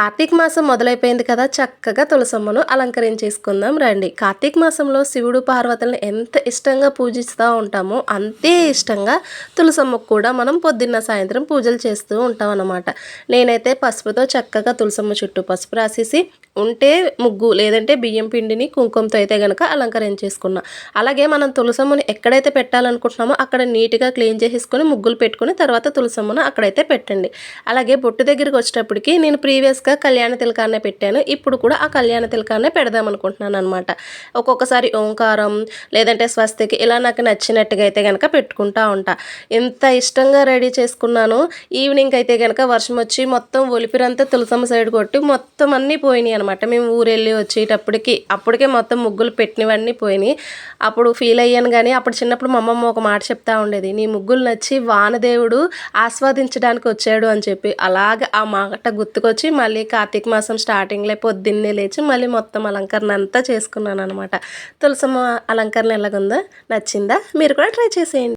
కార్తీక మాసం మొదలైపోయింది కదా చక్కగా తులసమ్మను అలంకరించేసుకుందాం రండి. కార్తీక మాసంలో శివుడు పార్వతులను ఎంత ఇష్టంగా పూజిస్తూ ఉంటామో అంతే ఇష్టంగా తులసమ్మకు కూడా మనం పొద్దున్న సాయంత్రం పూజలు చేస్తూ ఉంటాం అన్నమాట. నేనైతే పసుపుతో చక్కగా తులసమ్మ చుట్టూ పసుపు రాసేసి ఉంటే ముగ్గు లేదంటే బియ్యం పిండిని కుంకుమతో అయితే కనుక అలంకరించేసుకున్నా అలాగే మనం తులసమ్మని ఎక్కడైతే పెట్టాలనుకుంటున్నామో అక్కడ నీట్గా క్లీన్ చేసేసుకొని ముగ్గులు పెట్టుకుని తర్వాత తులసమ్మను అక్కడైతే పెట్టండి. అలాగే బొట్టు దగ్గరికి వచ్చేటప్పటికి నేను ప్రీవియస్గా కళ్యాణ తిలకాన్నే పెట్టాను. ఇప్పుడు కూడా ఆ కళ్యాణ తిలకాన్నే పెడదాం అనుకుంటున్నాను అనమాట ఒక్కొక్కసారి ఓంకారం లేదంటే స్వస్తికి ఇలా నాకు నచ్చినట్టుగా అయితే కనుక పెట్టుకుంటా ఉంటా. ఎంత ఇష్టంగా రెడీ చేసుకున్నాను ఈవినింగ్ అయితే కనుక వర్షం వచ్చి మొత్తం ఒలిపిరంతా తులసమ్మ సైడ్ కొట్టి మొత్తం అన్నీ పోయినాయి అనమాట మేము ఊరెళ్ళి వచ్చేటప్పటికి అప్పటికే మొత్తం ముగ్గులు పెట్టినవన్నీ పోయినాయి. అప్పుడు ఫీల్ అయ్యాను కానీ అప్పుడు చిన్నప్పుడు మా అమ్మమ్మ ఒక మాట చెప్తా ఉండేది నీ ముగ్గులు నచ్చి వానదేవుడు ఆస్వాదించడానికి వచ్చాడు అని చెప్పి. అలాగే ఆ మాట గుర్తుకొచ్చి మళ్ళీ కార్తీక మాసం స్టార్టింగ్లో పొద్దున్నే లేచి మళ్ళీ మొత్తం అలంకరణ అంతా చేసుకున్నాను అనమాట తులసమ్మ అలంకరణ ఎలాగుందో నచ్చిందా? మీరు కూడా ట్రై చేసేయండి.